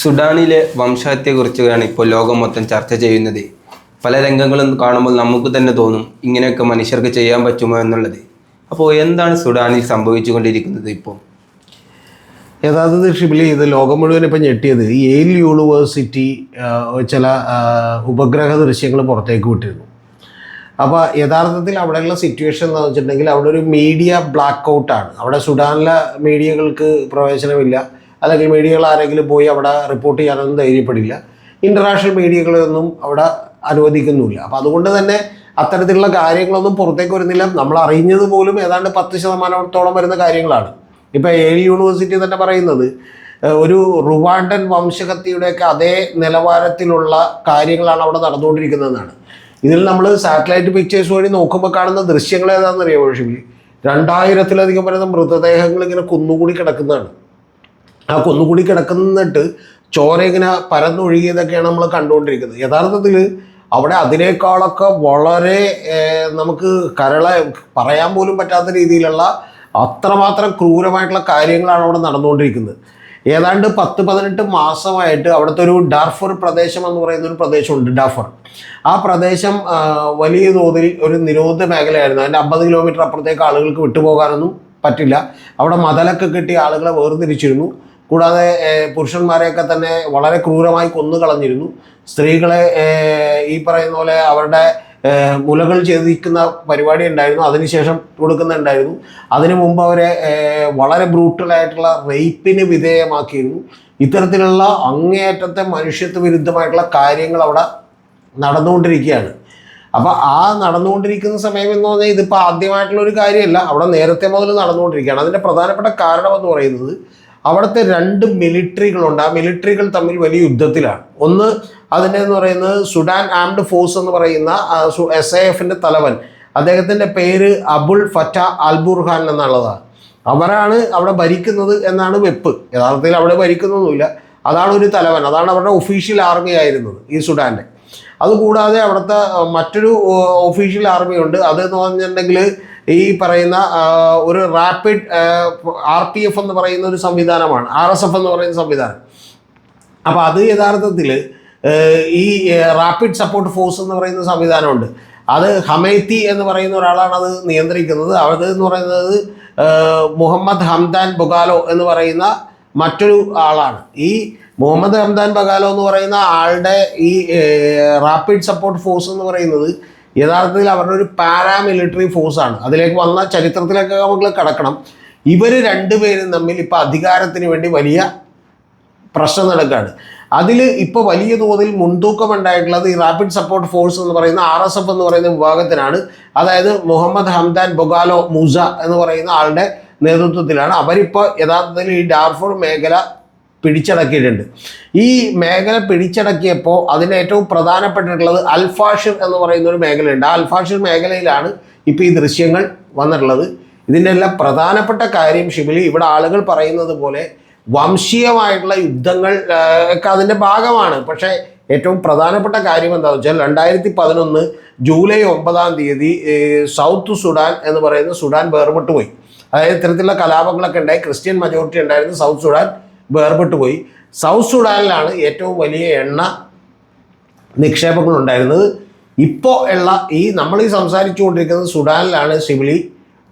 സുഡാനിലെ വംശഹത്യയെക്കുറിച്ചാണ് ഇപ്പോൾ ലോകം മൊത്തം ചർച്ച ചെയ്യുന്നത്. പല രംഗങ്ങളും കാണുമ്പോൾ നമുക്ക് തന്നെ തോന്നും ഇങ്ങനെയൊക്കെ മനുഷ്യർക്ക് ചെയ്യാൻ പറ്റുമോ എന്നുള്ളത്. അപ്പോൾ എന്താണ് സുഡാനിൽ സംഭവിച്ചുകൊണ്ടിരിക്കുന്നത് ഇപ്പോൾ? യഥാർത്ഥത്തിൽ ഷിബിലി ഇത് ലോകം മുഴുവൻ ഇപ്പം ഞെട്ടിയത് ഈ യെയിൽ യൂണിവേഴ്സിറ്റി ചില ഉപഗ്രഹ ദൃശ്യങ്ങൾ പുറത്തേക്ക് വിട്ടിരുന്നു. അപ്പോൾ യഥാർത്ഥത്തിൽ അവിടെയുള്ള സിറ്റുവേഷൻ എന്ന് വെച്ചിട്ടുണ്ടെങ്കിൽ അവിടെ ഒരു മീഡിയ ബ്ലാക്ക് ഔട്ടാണ് അവിടെ സുഡാനിലെ മീഡിയകൾക്ക് പ്രവേശനമില്ല. അല്ലെങ്കിൽ മീഡിയകൾ ആരെങ്കിലും പോയി അവിടെ റിപ്പോർട്ട് ചെയ്യാനൊന്നും ധൈര്യപ്പെടില്ല. ഇന്റർനാഷണൽ മീഡിയകളൊന്നും അവിടെ അനുവദിക്കുന്നുമില്ല. അപ്പോൾ അതുകൊണ്ട് തന്നെ അത്തരത്തിലുള്ള കാര്യങ്ങളൊന്നും പുറത്തേക്ക് വരുന്നില്ല. നമ്മൾ അറിഞ്ഞത് പോലും ഏതാണ്ട് പത്ത് ശതമാനത്തോളം വരുന്ന കാര്യങ്ങളാണ്. ഇപ്പോൾ ഏഴ് യൂണിവേഴ്സിറ്റി തന്നെ പറയുന്നത് ഒരു റുവാണ്ടൻ വംശഹത്യയുടെയൊക്കെ അതേ നിലവാരത്തിലുള്ള കാര്യങ്ങളാണ് അവിടെ നടന്നുകൊണ്ടിരിക്കുന്നതെന്നാണ്. ഇതിൽ നമ്മൾ സാറ്റലൈറ്റ് പിക്ചേഴ്സ് വഴി നോക്കുമ്പോൾ കാണുന്ന ദൃശ്യങ്ങൾ ഏതാണെന്ന് അറിയാമോ ഷിബിലി രണ്ടായിരത്തിലധികം വരുന്ന മൃതദേഹങ്ങൾ ഇങ്ങനെ കുന്നുകൂടി കിടക്കുന്നതാണ്. ആ കൊന്നുകൂടി കിടക്കുന്നിട്ട് ചോര ഇങ്ങനെ പരന്നൊഴുകിയതൊക്കെയാണ് നമ്മൾ കണ്ടുകൊണ്ടിരിക്കുന്നത്. യഥാർത്ഥത്തിൽ അവിടെ അതിനേക്കാളൊക്കെ വളരെ നമുക്ക് കരള പറയാൻ പോലും പറ്റാത്ത രീതിയിലുള്ള അത്രമാത്രം ക്രൂരമായിട്ടുള്ള കാര്യങ്ങളാണ് അവിടെ നടന്നുകൊണ്ടിരിക്കുന്നത്. ഏതാണ്ട് പത്ത് പതിനെട്ട് മാസമായിട്ട് അവിടുത്തെ ഒരു ഡാർഫർ പ്രദേശം എന്ന് പറയുന്ന ഒരു പ്രദേശമുണ്ട് ഡാർഫർ. ആ പ്രദേശം വലിയ തോതിൽ ഒരു നിരോധിത മേഖലയായിരുന്നു. അതിന്റെ അമ്പത് കിലോമീറ്റർ അപ്പുറത്തേക്ക് ആളുകൾക്ക് വിട്ടുപോകാനൊന്നും പറ്റില്ല. അവിടെ മതലൊക്കെ കെട്ടി ആളുകളെ വേർതിരിച്ചിരുന്നു. കൂടാതെ പുരുഷന്മാരെയൊക്കെ തന്നെ വളരെ ക്രൂരമായി കൊന്നുകളഞ്ഞിരുന്നു. സ്ത്രീകളെ ഈ പറയുന്ന പോലെ അവരുടെ മുലകൾ ചെയ്തിരിക്കുന്ന പരിപാടി ഉണ്ടായിരുന്നു. അതിനുശേഷം കൊടുക്കുന്നുണ്ടായിരുന്നു. അതിനു മുമ്പ് അവരെ വളരെ ബ്രൂട്ടലായിട്ടുള്ള റേപ്പിന് വിധേയമാക്കിയിരുന്നു. ഇത്തരത്തിലുള്ള അങ്ങേയറ്റത്തെ മനുഷ്യത്വ വിരുദ്ധമായിട്ടുള്ള കാര്യങ്ങൾ അവിടെ നടന്നുകൊണ്ടിരിക്കുകയാണ്. അപ്പോൾ ആ നടന്നുകൊണ്ടിരിക്കുന്ന സമയം എന്ന് പറഞ്ഞാൽ ഇതിപ്പോൾ ആദ്യമായിട്ടുള്ള ഒരു കാര്യമല്ല. അവിടെ നേരത്തെ മുതൽ നടന്നുകൊണ്ടിരിക്കുകയാണ്. അതിന്റെ പ്രധാനപ്പെട്ട കാരണം എന്ന് പറയുന്നത് അവിടുത്തെ രണ്ട് മിലിറ്ററികളുണ്ട്. ആ മിലിറ്ററികൾ തമ്മിൽ വലിയ യുദ്ധത്തിലാണ്. ഒന്ന് അതിന്റെ എന്ന് പറയുന്നത് സുഡാൻ ആംഡ് ഫോഴ്സ് എന്ന് പറയുന്ന എസ് ഐ എഫിന്റെ തലവൻ. അദ്ദേഹത്തിന്റെ പേര് അബുൾ ഫറ്റ അൽബുർഹാൻ എന്നുള്ളതാണ്. അവരാണ് അവിടെ ഭരിക്കുന്നത് എന്നാണ് വെപ്പ്. യഥാർത്ഥത്തിൽ അവിടെ ഭരിക്കുന്നൊന്നുമില്ല. അതാണ് ഒരു തലവൻ. അതാണ് അവരുടെ ഒഫീഷ്യൽ ആർമി ആയിരുന്നത് ഈ സുഡാന്റെ അതുകൂടാതെ അവിടുത്തെ മറ്റൊരു ഒഫീഷ്യൽ ആർമിയുണ്ട് അതെന്ന് പറഞ്ഞിട്ടുണ്ടെങ്കിൽ ഈ പറയുന്ന ഒരു റാപ്പിഡ് ആർ പി എഫ് എന്ന് പറയുന്ന ഒരു സംവിധാനമാണ്. ആർ എസ് എഫ് എന്ന് പറയുന്ന സംവിധാനം. അപ്പോൾ അത് യഥാർത്ഥത്തിൽ ഈ റാപ്പിഡ് സപ്പോർട്ട് ഫോഴ്സ് എന്ന് പറയുന്ന സംവിധാനമുണ്ട്. അത് ഹമൈത്തി എന്ന് പറയുന്ന ഒരാളാണ് അത് നിയന്ത്രിക്കുന്നത്. അത് എന്ന് പറയുന്നത് മുഹമ്മദ് ഹംദാൻ ബൊഗാലോ എന്ന് പറയുന്ന മറ്റൊരു ആളാണ്. ഈ മുഹമ്മദ് ഹംദാൻ ബഗാലോ എന്ന് പറയുന്ന ആളുടെ ഈ റാപ്പിഡ് സപ്പോർട്ട് ഫോഴ്സ് എന്ന് പറയുന്നത് യഥാർത്ഥത്തിൽ അവരുടെ ഒരു പാരാമിലിറ്ററി ഫോഴ്സാണ് അതിലേക്ക് വന്ന ചരിത്രത്തിലൊക്കെ നമ്മൾ കടക്കണം. ഇവർ രണ്ടുപേരും തമ്മിൽ ഇപ്പോൾ അധികാരത്തിന് വേണ്ടി വലിയ പ്രശ്നം നടക്കുകയാണ് അതിൽ ഇപ്പോൾ വലിയ തോതിൽ മുൻതൂക്കം ഉണ്ടായിട്ടുള്ളത് ഈ റാപ്പിഡ് സപ്പോർട്ട് ഫോഴ്സ് എന്ന് പറയുന്ന ആർ എസ് എഫ് എന്ന് പറയുന്ന വിഭാഗത്തിനാണ്. അതായത് മുഹമ്മദ് ഹംദാൻ ബൊഗാലോ മൂസ എന്ന് പറയുന്ന ആളുടെ നേതൃത്വത്തിലാണ്. അവരിപ്പോൾ യഥാർത്ഥത്തിൽ ഈ ഡാർഫോർ മേഖല പിടിച്ചടക്കിയിട്ടുണ്ട്. ഈ മേഖല പിടിച്ചടക്കിയപ്പോൾ അതിന് ഏറ്റവും പ്രധാനപ്പെട്ടിട്ടുള്ളത് അൽഫാഷിർ എന്ന് പറയുന്ന ഒരു മേഖലയുണ്ട്. ആ അൽഫാഷിർ മേഖലയിലാണ് ഇപ്പോൾ ഈ ദൃശ്യങ്ങൾ വന്നിട്ടുള്ളത്. ഇതിന്റെ എല്ലാം പ്രധാനപ്പെട്ട കാര്യം ഷിബിലി ഇവിടെ ആളുകൾ പറയുന്നത് പോലെ വംശീയമായിട്ടുള്ള യുദ്ധങ്ങൾ ഒക്കെ അതിന്റെ ഭാഗമാണ്. പക്ഷേ ഏറ്റവും പ്രധാനപ്പെട്ട കാര്യം എന്താണെന്ന് വെച്ചാൽ രണ്ടായിരത്തി പതിനൊന്ന് ജൂലൈ ഒമ്പതാം തീയതി സൗത്ത് സുഡാൻ എന്ന് പറയുന്ന സുഡാൻ വേർപെട്ടുപോയി. അതായത് ഇത്തരത്തിലുള്ള കലാപങ്ങളൊക്കെ ഉണ്ടായി. ക്രിസ്ത്യൻ മജോറിറ്റി ഉണ്ടായിരുന്നു സൗത്ത് സുഡാൻ. വേർപെട്ട് പോയി. സൗത്ത് സുഡാനിലാണ് ഏറ്റവും വലിയ എണ്ണ നിക്ഷേപങ്ങൾ ഉണ്ടായിരുന്നത് ഇപ്പോൾ ഉള്ള ഈ നമ്മൾ ഈ സംസാരിച്ചുകൊണ്ടിരിക്കുന്നത് സുഡാനിലാണ് സിവിലി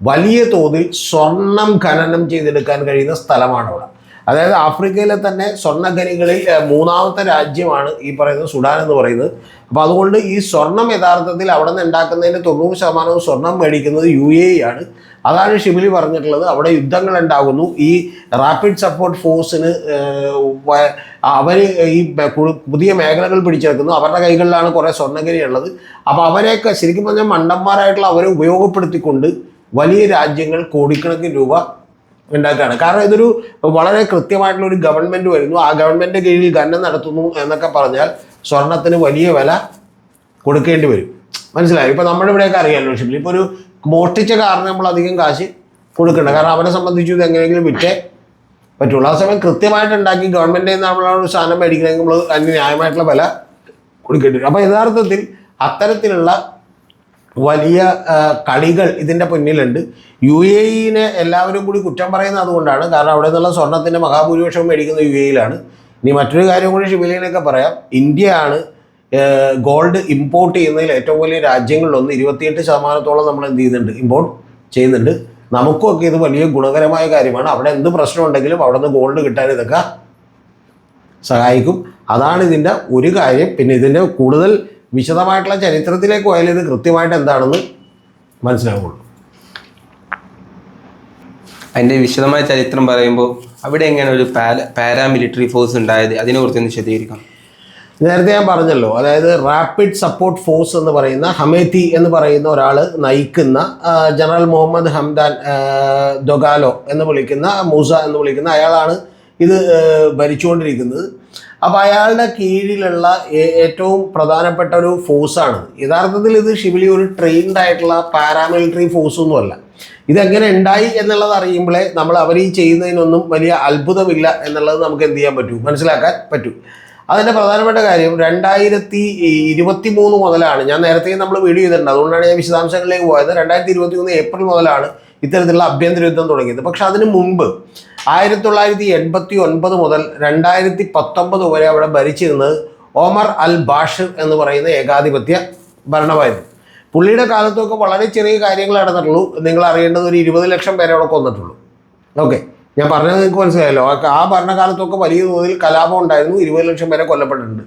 വലിയ തോതിൽ സ്വർണം ഖനനം ചെയ്തെടുക്കാൻ കഴിയുന്ന സ്ഥലമാണ് അവിടെ. അതായത് ആഫ്രിക്കയിലെ തന്നെ സ്വർണഖനികളിൽ മൂന്നാമത്തെ രാജ്യമാണ് ഈ പറയുന്നത് സുഡാൻ എന്ന് പറയുന്നത്. അപ്പോൾ അതുകൊണ്ട് ഈ സ്വർണം യഥാർത്ഥത്തിൽ അവിടെ നിന്ന് ഉണ്ടാക്കുന്നതിന്റെ തൊണ്ണൂറ് ശതമാനവും സ്വർണം മേടിക്കുന്നത് യു എ ആണ്. അതാണ് ഷിബിലി പറഞ്ഞിട്ടുള്ളത്. അവിടെ യുദ്ധങ്ങൾ ഉണ്ടാകുന്നു. ഈ റാപ്പിഡ് സപ്പോർട്ട് ഫോഴ്സിന് അവർ ഈ പുതിയ മേഖലകൾ പിടിച്ചെടുക്കുന്നു. അവരുടെ കൈകളിലാണ് കുറേ സ്വർണഗിരി ഉള്ളത്. അപ്പോൾ അവരെയൊക്കെ ശരിക്കും പറഞ്ഞാൽ മണ്ടന്മാരായിട്ടുള്ള അവരെ ഉപയോഗപ്പെടുത്തിക്കൊണ്ട് വലിയ രാജ്യങ്ങൾ കോടിക്കണക്കിന് രൂപ ഉണ്ടാക്കുകയാണ്. കാരണം ഇതൊരു വളരെ കൃത്യമായിട്ടുള്ള ഒരു ഗവൺമെന്റ് വരുന്നു. ആ ഗവൺമെന്റ് കീഴിൽ ഖനനം നടത്തുന്നു എന്നൊക്കെ പറഞ്ഞാൽ സ്വർണത്തിന് വലിയ വില കൊടുക്കേണ്ടി വരും. മനസ്സിലായി? ഇപ്പം നമ്മുടെ ഇവിടെയൊക്കെ അറിയാമല്ലോ ഷിപ്പിൽ ഇപ്പോൾ ഒരു മോഷ്ടിച്ച കാരണം നമ്മൾ അധികം കാശ് കൊടുക്കണ്ട. കാരണം അവനെ സംബന്ധിച്ച് ഇത് എങ്ങനെയെങ്കിലും വിറ്റേ പറ്റുള്ളൂ. ആ സമയം കൃത്യമായിട്ട് ഉണ്ടാക്കി ഗവൺമെന്റിൽ നിന്ന് നമ്മളൊരു സാധനം മേടിക്കണമെങ്കിൽ നമ്മൾ അതിന് ന്യായമായിട്ടുള്ള വില കൊടുക്കേണ്ടി വരും. അപ്പോൾ യഥാർത്ഥത്തിൽ അത്തരത്തിലുള്ള വലിയ കളികൾ ഇതിന്റെ പിന്നിലുണ്ട്. യു എ ഇനെ എല്ലാവരും കൂടി കുറ്റം പറയുന്നത് അതുകൊണ്ടാണ്. കാരണം അവിടെ നിന്നുള്ള സ്വർണത്തിന്റെ മഹാഭൂരിപക്ഷവും മേടിക്കുന്നത് യു എയിലാണ് ഇനി മറ്റൊരു കാര്യം കൂടി ഷിബിലിനൊക്കെ പറയാം. ഇന്ത്യയാണ് ഗോൾഡ് ഇമ്പോർട്ട് ചെയ്യുന്നതിൽ ഏറ്റവും വലിയ രാജ്യങ്ങളിലൊന്ന് ഇരുപത്തിയെട്ട് ശതമാനത്തോളം നമ്മൾ എന്ത് ചെയ്യുന്നുണ്ട്? ഇമ്പോർട്ട് ചെയ്യുന്നുണ്ട്. നമുക്കൊക്കെ ഇത് വലിയ ഗുണകരമായ കാര്യമാണ്. അവിടെ എന്ത് പ്രശ്നം ഉണ്ടെങ്കിലും അവിടെ നിന്ന് ഗോൾഡ് കിട്ടാൻ ഇതൊക്കെ സഹായിക്കും. അതാണ് ഇതിന്റെ ഒരു കാര്യം. പിന്നെ ഇതിന്റെ കൂടുതൽ വിശദമായിട്ടുള്ള ചരിത്രത്തിലേക്ക് പോയാൽ ഇത് കൃത്യമായിട്ട് എന്താണെന്ന് മനസ്സിലാവുള്ളൂ. അതിന്റെ വിശദമായ ചരിത്രം പറയുമ്പോൾ അവിടെ എങ്ങനെ ഒരു പാരാമിലിറ്ററി ഫോഴ്സ് ഉണ്ടായത്? അതിനെക്കുറിച്ച് കുറിച്ച് വിശദീകരിക്കാം നേരത്തെ ഞാൻ പറഞ്ഞല്ലോ അതായത് റാപ്പിഡ് സപ്പോർട്ട് ഫോഴ്സ് എന്ന് പറയുന്ന ഹമേത്തി എന്ന് പറയുന്ന ഒരാൾ നയിക്കുന്ന ജനറൽ മുഹമ്മദ് ഹംദാൻ ദൊഗാലോ എന്ന് വിളിക്കുന്ന മൂസ എന്ന് വിളിക്കുന്ന അയാളാണ് ഇത് ഭരിച്ചുകൊണ്ടിരിക്കുന്നത്. അപ്പോൾ അയാളുടെ കീഴിലുള്ള ഏറ്റവും പ്രധാനപ്പെട്ട ഒരു ഫോഴ്സാണ് യഥാർത്ഥത്തിൽ ഇത് ഷിബിലി ഒരു ട്രെയിൻഡ് ആയിട്ടുള്ള പാരാമിലിറ്ററി ഫോഴ്സ് ഒന്നുമല്ല ഇതെങ്ങനെ ഉണ്ടായി എന്നുള്ളത് അറിയുമ്പോഴേ നമ്മൾ അവർ ഈ ചെയ്യുന്നതിനൊന്നും വലിയ അത്ഭുതമില്ല എന്നുള്ളത് നമുക്ക് എന്ത് ചെയ്യാൻ പറ്റൂ? മനസ്സിലാക്കാൻ പറ്റൂ. അതിന്റെ പ്രധാനപ്പെട്ട കാര്യം രണ്ടായിരത്തി ഇരുപത്തി മൂന്ന് മുതലാണ് ഞാൻ നേരത്തെ നമ്മൾ വീഡിയോ ചെയ്തിട്ടുണ്ട്. അതുകൊണ്ടാണ് ഞാൻ വിശദാംശങ്ങളിലേക്ക് പോയത്. രണ്ടായിരത്തി ഇരുപത്തി മൂന്ന് ഏപ്രിൽ മുതലാണ് ഇത്തരത്തിലുള്ള ആഭ്യന്തര യുദ്ധം തുടങ്ങിയത്. പക്ഷെ അതിന് മുമ്പ് ആയിരത്തി തൊള്ളായിരത്തി എൺപത്തി ഒൻപത് മുതൽ രണ്ടായിരത്തി പത്തൊമ്പത് വരെ അവിടെ ഭരിച്ചിരുന്നത് ഓമർ അൽ ബാഷിർ എന്ന് പറയുന്ന ഏകാധിപത്യ ഭരണമായിരുന്നു പുള്ളിയുടെ കാലത്തൊക്കെ വളരെ ചെറിയ കാര്യങ്ങൾ നടന്നിട്ടുള്ളൂ. നിങ്ങൾ അറിയേണ്ടത് ഒരു ഇരുപത് ലക്ഷം പേരെ അവിടെ കൊന്നിട്ടുള്ളൂ. ഓക്കെ. ഞാൻ പറഞ്ഞത് നിങ്ങൾക്ക് മനസ്സിലായല്ലോ. ആ- ഭരണകാലത്തൊക്കെ വലിയ തോതിൽ കലാപം ഉണ്ടായിരുന്നു. ഇരുപത് ലക്ഷം പേരെ കൊല്ലപ്പെട്ടിട്ടുണ്ട്.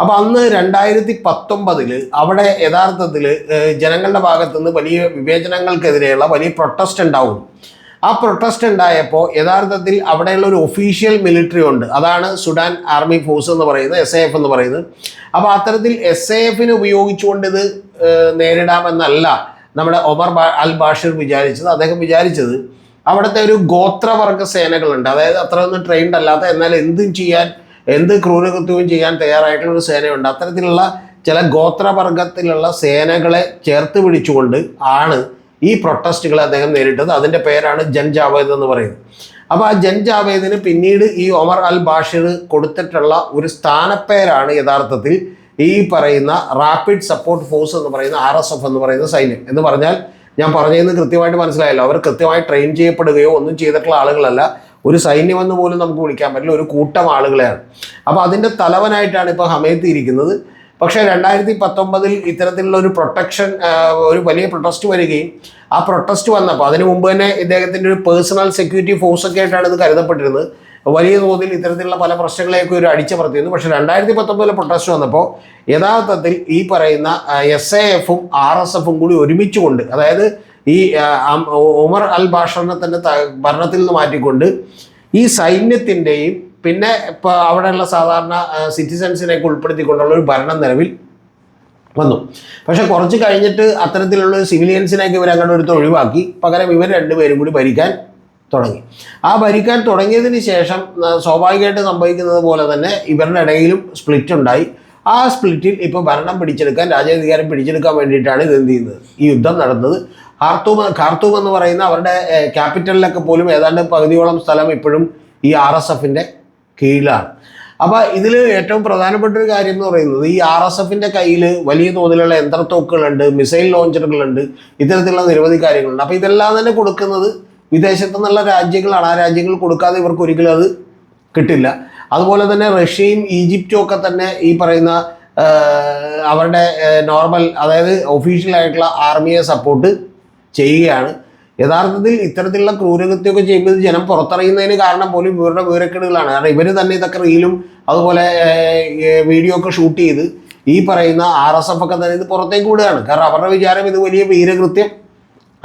അപ്പോൾ അന്ന് രണ്ടായിരത്തി പത്തൊമ്പതിൽ അവിടെ യഥാർത്ഥത്തിൽ ജനങ്ങളുടെ ഭാഗത്തുനിന്ന് വലിയ വിവേചനങ്ങൾക്കെതിരെയുള്ള വലിയ പ്രൊട്ടസ്റ്റ് ഉണ്ടാവും. ആ പ്രൊട്ടസ്റ്റ് ഉണ്ടായപ്പോൾ യഥാർത്ഥത്തിൽ അവിടെയുള്ള ഒരു ഒഫീഷ്യൽ മിലിറ്ററി ഉണ്ട്. അതാണ് സുഡാൻ ആർമി ഫോഴ്സ് എന്ന് പറയുന്നത് എസ് എഫ് എന്ന് പറയുന്നത്. അപ്പോൾ അത്തരത്തിൽ എസ് എ എഫിന് ഉപയോഗിച്ചുകൊണ്ട് ഇത് നേരിടാമെന്നല്ല നമ്മുടെ ഒമർ അൽ ബാഷിർ വിചാരിച്ചത്. അദ്ദേഹം വിചാരിച്ചത് അവിടുത്തെ ഒരു ഗോത്രവർഗ സേനകളുണ്ട്. അതായത് അത്ര ഒന്നും ട്രെയിൻഡ് അല്ലാത്ത എന്നാൽ എന്തും ചെയ്യാൻ എന്ത് ക്രൂരകൃത്യവും ചെയ്യാൻ തയ്യാറായിട്ടുള്ള ഒരു സേനയുണ്ട്. അത്തരത്തിലുള്ള ചില ഗോത്രവർഗത്തിലുള്ള സേനകളെ ചേർത്ത് പിടിച്ചുകൊണ്ട് ആണ് ഈ പ്രൊട്ടസ്റ്റുകളെ അദ്ദേഹം നേരിട്ടത്. അതിന്റെ പേരാണ് ജൻ ജാവേദ് എന്ന് പറയുന്നത്. അപ്പോൾ ആ ജൻ ജാവേദിന് പിന്നീട് ഈ ഒമർ അൽ ബാഷിർ കൊടുത്തിട്ടുള്ള ഒരു സ്ഥാനപ്പേരാണ് യഥാർത്ഥത്തിൽ ഈ പറയുന്ന റാപ്പിഡ് സപ്പോർട്ട് ഫോഴ്സ് എന്ന് പറയുന്ന ആർ എന്ന് പറയുന്ന സൈന്യം. എന്ന് പറഞ്ഞാൽ ഞാൻ പറഞ്ഞതെന്ന് കൃത്യമായിട്ട് മനസ്സിലായല്ലോ. അവർ കൃത്യമായി ട്രെയിൻ ചെയ്യപ്പെടുകയോ ഒന്നും ചെയ്തിട്ടുള്ള ആളുകളല്ല. ഒരു സൈന്യമെന്ന് പോലും നമുക്ക് വിളിക്കാൻ പറ്റില്ല. ഒരു കൂട്ടം ആളുകളെയാണ്. അപ്പോൾ അതിന്റെ തലവനായിട്ടാണ് ഇപ്പോൾ ഹമേത്തി ഇരിക്കുന്നത്. പക്ഷേ രണ്ടായിരത്തി പത്തൊമ്പതിൽ ഇത്തരത്തിലുള്ള ഒരു പ്രൊട്ടക്ഷൻ ഒരു വലിയ പ്രൊട്ടസ്റ്റ് വരികയും ആ പ്രൊട്ടസ്റ്റ് വന്നപ്പോൾ അതിനു മുമ്പ് തന്നെ ഇദ്ദേഹത്തിന്റെ ഒരു പേഴ്സണൽ സെക്യൂരിറ്റി ഫോഴ്സൊക്കെ ആയിട്ടാണ് ഇത് കരുതപ്പെട്ടിരുന്നത്. വലിയ തോതിൽ ഇത്തരത്തിലുള്ള പല പ്രശ്നങ്ങളെയൊക്കെ ഒരു അടിച്ചമർത്തിയിരുന്നു പക്ഷേ രണ്ടായിരത്തി പത്തൊമ്പതിലെ പ്രൊട്ടസ്റ്റ് വന്നപ്പോൾ യഥാർത്ഥത്തിൽ ഈ പറയുന്ന എസ് എ എഫും ആർ എസ് എഫും കൂടി ഒരുമിച്ചുകൊണ്ട് അതായത് ഈ ഉമർ അൽ ബാഷറിനെ തന്നെ ഭരണത്തിൽ നിന്ന് മാറ്റിക്കൊണ്ട് ഈ സൈന്യത്തിന്റെയും പിന്നെ ഇപ്പോൾ അവിടെയുള്ള സാധാരണ സിറ്റിസൺസിനെയൊക്കെ ഉൾപ്പെടുത്തിക്കൊണ്ടുള്ള ഒരു ഭരണം നിലവിൽ വന്നു. പക്ഷെ കുറച്ച് കഴിഞ്ഞിട്ട് അത്തരത്തിലുള്ള സിവിലിയൻസിനെയൊക്കെ ഇവർ അങ്ങോട്ട് എടുത്ത് ഒഴിവാക്കി പകരം ഇവർ രണ്ടുപേരും കൂടി ഭരിക്കാൻ തുടങ്ങി. ആ ഭരിക്കാൻ തുടങ്ങിയതിന് ശേഷം സ്വാഭാവികമായിട്ട് സംഭവിക്കുന്നത് പോലെ തന്നെ ഇവരുടെ ഇടയിലും സ്പ്ലിറ്റ് ഉണ്ടായി. ആ സ്പ്ലിറ്റിൽ ഇപ്പോൾ ഭരണം പിടിച്ചെടുക്കാൻ രാജ്യാധികാരം പിടിച്ചെടുക്കാൻ വേണ്ടിയിട്ടാണ് ഇത് എന്ത് ചെയ്യുന്നത്? ഈ യുദ്ധം നടന്നത്. ഖാർത്തൂം ഖാർത്തൂം എന്ന് പറയുന്ന അവരുടെ ക്യാപിറ്റലിലൊക്കെ പോലും ഏതാണ്ട് പകുതിയോളം സ്ഥലം ഇപ്പോഴും ഈ ആർ എസ് എഫിന്റെ കീഴിലാണ്. അപ്പോൾ ഇതിൽ ഏറ്റവും പ്രധാനപ്പെട്ട ഒരു കാര്യം എന്ന് പറയുന്നത് ഈ ആർ എസ് എഫിന്റെ കയ്യിൽ വലിയ തോതിലുള്ള യന്ത്രത്തോക്കുകളുണ്ട് മിസൈൽ ലോഞ്ചറുകളുണ്ട് ഇത്തരത്തിലുള്ള നിരവധി കാര്യങ്ങളുണ്ട്. അപ്പോൾ ഇതെല്ലാം തന്നെ കൊടുക്കുന്നത് വിദേശത്തു നിന്നുള്ള രാജ്യങ്ങളാണ്. ആ രാജ്യങ്ങൾ കൊടുക്കാതെ ഇവർക്ക് ഒരിക്കലും അത് കിട്ടില്ല. അതുപോലെ തന്നെ റഷ്യയും ഈജിപ്റ്റും ഒക്കെ തന്നെ ഈ പറയുന്ന അവരുടെ നോർമൽ അതായത് ഒഫീഷ്യലായിട്ടുള്ള ആർമിയെ സപ്പോർട്ട് ചെയ്യുകയാണ്. യഥാർത്ഥത്തിൽ ഇത്തരത്തിലുള്ള ക്രൂരകൃത്യമൊക്കെ ചെയ്യുമ്പോൾ ജനം പുറത്തറിയുന്നതിന് കാരണം പോലും ഇവരുടെ വിവരക്കേടുകളാണ്. കാരണം ഇവർ തന്നെ ഇതൊക്കെ റീലും അതുപോലെ വീഡിയോ ഒക്കെ ഷൂട്ട് ചെയ്ത് ഈ പറയുന്ന ആർ എസ് എഫ് ഒക്കെ തന്നെ ഇത് പുറത്തേക്ക് വിടുകയാണ്. കാരണം അവരുടെ വിചാരം ഇത് വലിയ വീരകൃത്യം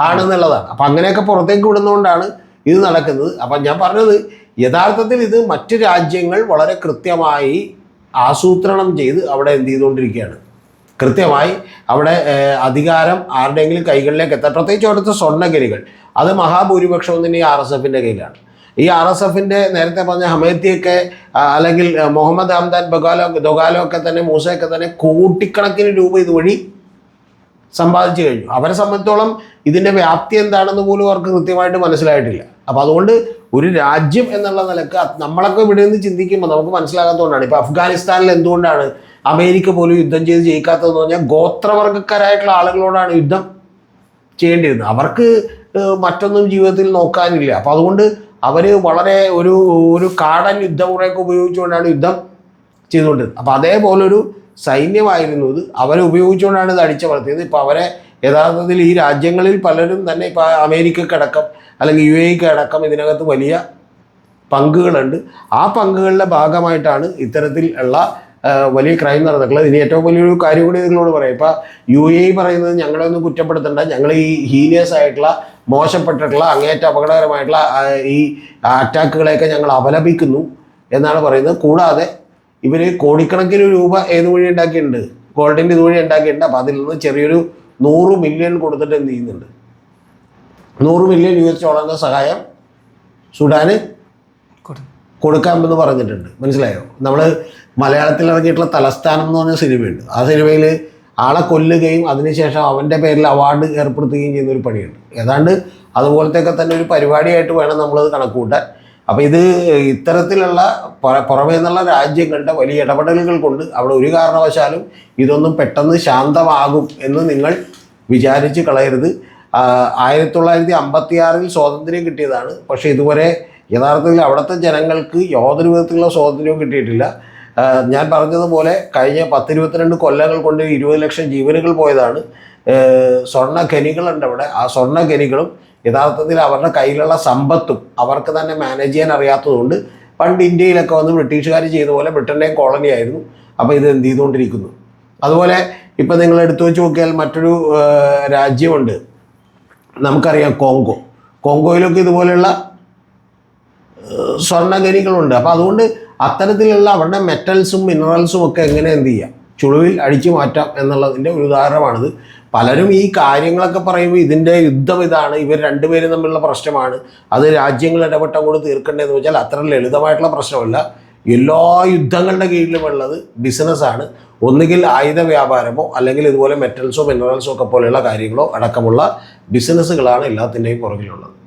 ആണെന്നുള്ളതാണ്. അപ്പം അങ്ങനെയൊക്കെ പുറത്തേക്ക് വിടുന്നതുകൊണ്ടാണ് ഇത് നടക്കുന്നത്. അപ്പം ഞാൻ പറഞ്ഞത് യഥാർത്ഥത്തിൽ ഇത് മറ്റു രാജ്യങ്ങൾ വളരെ കൃത്യമായി ആസൂത്രണം ചെയ്ത് അവിടെ എന്ത് ചെയ്തുകൊണ്ടിരിക്കുകയാണ്. കൃത്യമായി അവിടെ അധികാരം ആരുടെയെങ്കിലും കൈകളിലേക്ക് എത്താം പ്രത്യേകിച്ച് അവിടുത്തെ സ്വർണഗിരികൾ. അത് മഹാഭൂരിപക്ഷവും തന്നെ ഈ ആർ എസ് എഫിന്റെ കയ്യിലാണ്. ഈ ആർ എസ് എഫിന്റെ നേരത്തെ പറഞ്ഞ ഹമേത്തിയൊക്കെ അല്ലെങ്കിൽ മുഹമ്മദ് ഹംദാൻ ബഗാലോ ദൊഗാലോ ഒക്കെ തന്നെ മൂസയൊക്കെ തന്നെ കോടിക്കണക്കിന് രൂപ ഇതുവഴി സമ്പാദിച്ചു കഴിഞ്ഞു. അവരെ സംബന്ധിച്ചോളം ഇതിന്റെ വ്യാപ്തി എന്താണെന്ന് പോലും അവർക്ക് കൃത്യമായിട്ട് മനസ്സിലായിട്ടില്ല. അപ്പോൾ അതുകൊണ്ട് ഒരു രാജ്യം എന്നുള്ള നിലയ്ക്ക് നമ്മളൊക്കെ ഇവിടെ നിന്ന് ചിന്തിക്കുമ്പോൾ നമുക്ക് മനസ്സിലാകാത്തതുകൊണ്ടാണ് ഇപ്പോൾ അഫ്ഗാനിസ്ഥാനിൽ എന്തുകൊണ്ടാണ് അമേരിക്ക പോലും യുദ്ധം ചെയ്ത് ജയിക്കാത്തതെന്ന് പറഞ്ഞാൽ ഗോത്രവർഗക്കാരായിട്ടുള്ള ആളുകളോടാണ് യുദ്ധം ചെയ്യേണ്ടിയിരുന്നത്. അവർക്ക് മറ്റൊന്നും ജീവിതത്തിൽ നോക്കാനില്ല. അപ്പോൾ അതുകൊണ്ട് അവർ വളരെ ഒരു ഒരു കാടൻ യുദ്ധമുറയൊക്കെ ഉപയോഗിച്ചുകൊണ്ടാണ് യുദ്ധം ചെയ്തുകൊണ്ടിരുന്നത്. അപ്പോൾ അതേപോലെ ഒരു സൈന്യമായിരുന്നു ഇത്. അവരെ ഉപയോഗിച്ചുകൊണ്ടാണ് ഇത് അടിച്ചമർത്തിയത് ഇപ്പോൾ അവരെ യഥാർത്ഥത്തിൽ ഈ രാജ്യങ്ങളിൽ പലരും തന്നെ ഇപ്പോൾ അമേരിക്കക്കടക്കം അല്ലെങ്കിൽ യു എക്ക് അടക്കം ഇതിനകത്ത് വലിയ പങ്കുകളുണ്ട്. ആ പങ്കുകളുടെ ഭാഗമായിട്ടാണ് ഇത്തരത്തിൽ ഉള്ള വലിയ ക്രൈം നടന്നിട്ടുള്ളത്. ഇനി ഏറ്റവും വലിയൊരു കാര്യം കൂടി നിങ്ങളോട് പറയാം. ഇപ്പം യു എ പറയുന്നത് ഞങ്ങളെ ഒന്നും കുറ്റപ്പെടുത്തണ്ട. ഞങ്ങൾ ഈ ഹീനിയസ് ആയിട്ടുള്ള മോശപ്പെട്ടിട്ടുള്ള അങ്ങേറ്റ അപകടകരമായിട്ടുള്ള ഈ അറ്റാക്കുകളെയൊക്കെ ഞങ്ങൾ അപലപിക്കുന്നു എന്നാണ് പറയുന്നത്. കൂടാതെ ഇവർ കോടിക്കണക്കിന് രൂപ ഏത് വഴി ഉണ്ടാക്കിയിട്ടുണ്ട്? ഗോൾഡിന്റെ ഇതുവഴി ഉണ്ടാക്കിയിട്ടുണ്ട്. അപ്പോൾ അതിൽ നിന്ന് ചെറിയൊരു നൂറ് മില്യൺ കൊടുത്തിട്ട് എന്ത് ചെയ്യുന്നുണ്ട്? നൂറ് മില്യൺ യു എസ് ഡോളറിന്റെ സഹായം സുഡാന് കൊടുക്കാമെന്ന് പറഞ്ഞിട്ടുണ്ട്. മനസ്സിലായോ? നമ്മൾ മലയാളത്തിൽ ഇറങ്ങിയിട്ടുള്ള തലസ്ഥാനം എന്ന് പറഞ്ഞ സിനിമയുണ്ട്. ആ സിനിമയിൽ ആളെ കൊല്ലുകയും അതിനുശേഷം അവന്റെ പേരിൽ അവാർഡ് ഏർപ്പെടുത്തുകയും ചെയ്യുന്ന ഒരു പണിയുണ്ട്. ഏതാണ്ട് അതുപോലത്തെയൊക്കെ തന്നെ ഒരു പരിപാടിയായിട്ട് വേണം നമ്മളത് കണക്കൂട്ടാൻ അപ്പോൾ ഇത് ഇത്തരത്തിലുള്ള പുറ- പുറമേ നിന്നുള്ള രാജ്യങ്ങളുടെ വലിയ ഇടപെടലുകൾ കൊണ്ട് അവിടെ ഒരു കാരണവശാലും ഇതൊന്നും പെട്ടെന്ന് ശാന്തമാകും എന്ന് നിങ്ങൾ വിചാരിച്ച് കളയരുത്. ആയിരത്തി തൊള്ളായിരത്തി അമ്പത്തി ആറിൽ സ്വാതന്ത്ര്യം കിട്ടിയതാണ്. പക്ഷേ ഇതുവരെ യഥാർത്ഥത്തിൽ അവിടുത്തെ ജനങ്ങൾക്ക് യാതൊരു വിധത്തിലുള്ള സ്വാതന്ത്ര്യവും കിട്ടിയിട്ടില്ല. ഞാൻ പറഞ്ഞതുപോലെ കഴിഞ്ഞ പത്തിരുപത്തിരണ്ട് കൊല്ലങ്ങൾ കൊണ്ട് ഇരുപത് ലക്ഷം ജീവനുകൾ പോയതാണ്. സ്വർണ ഖനികളുണ്ട് അവിടെ. ആ സ്വർണ ഖനികളും യഥാർത്ഥത്തിൽ അവരുടെ കയ്യിലുള്ള സമ്പത്തും അവർക്ക് തന്നെ മാനേജ് ചെയ്യാൻ അറിയാത്തതുകൊണ്ട് പണ്ട് ഇന്ത്യയിലൊക്കെ വന്ന് ബ്രിട്ടീഷുകാർ ചെയ്ത പോലെ ബ്രിട്ടന്റെയും കോളനി ആയിരുന്നു. അപ്പോൾ ഇത് എന്ത് ചെയ്തുകൊണ്ടിരിക്കുന്നു. അതുപോലെ ഇപ്പം നിങ്ങൾ എടുത്തു വെച്ച് നോക്കിയാൽ മറ്റൊരു രാജ്യമുണ്ട്. നമുക്കറിയാം കോങ്കോ. കോങ്കോയിലൊക്കെ ഇതുപോലെയുള്ള സ്വർണഖനികളുണ്ട്. അപ്പോൾ അതുകൊണ്ട് അത്തരത്തിലുള്ള അവരുടെ മെറ്റൽസും മിനറൽസും ഒക്കെ എങ്ങനെ എന്ത് ചെയ്യാം? ചുളിവിൽ അടിച്ചു മാറ്റാം എന്നുള്ളതിന്റെ ഒരു ഉദാഹരണമാണിത്. പലരും ഈ കാര്യങ്ങളൊക്കെ പറയുമ്പോൾ ഇതിന്റെ യുദ്ധം ഇതാണ് ഇവർ രണ്ടുപേരും തമ്മിലുള്ള പ്രശ്നമാണ്. അത് രാജ്യങ്ങൾ ഇടപെട്ടം കൊണ്ട് തീർക്കേണ്ടതെന്ന് വെച്ചാൽ അത്ര ലളിതമായിട്ടുള്ള പ്രശ്നമല്ല. എല്ലാ യുദ്ധങ്ങളുടെ കീഴിലുമുള്ളത് ബിസിനസ്സാണ് ഒന്നുകിൽ ആയുധ വ്യാപാരമോ അല്ലെങ്കിൽ ഇതുപോലെ മെറ്റൽസോ മിനറൽസോ ഒക്കെ പോലെയുള്ള കാര്യങ്ങളോ അടക്കമുള്ള ബിസിനസ്സുകളാണ് എല്ലാത്തിന്റെയും പുറകിലുള്ളത്.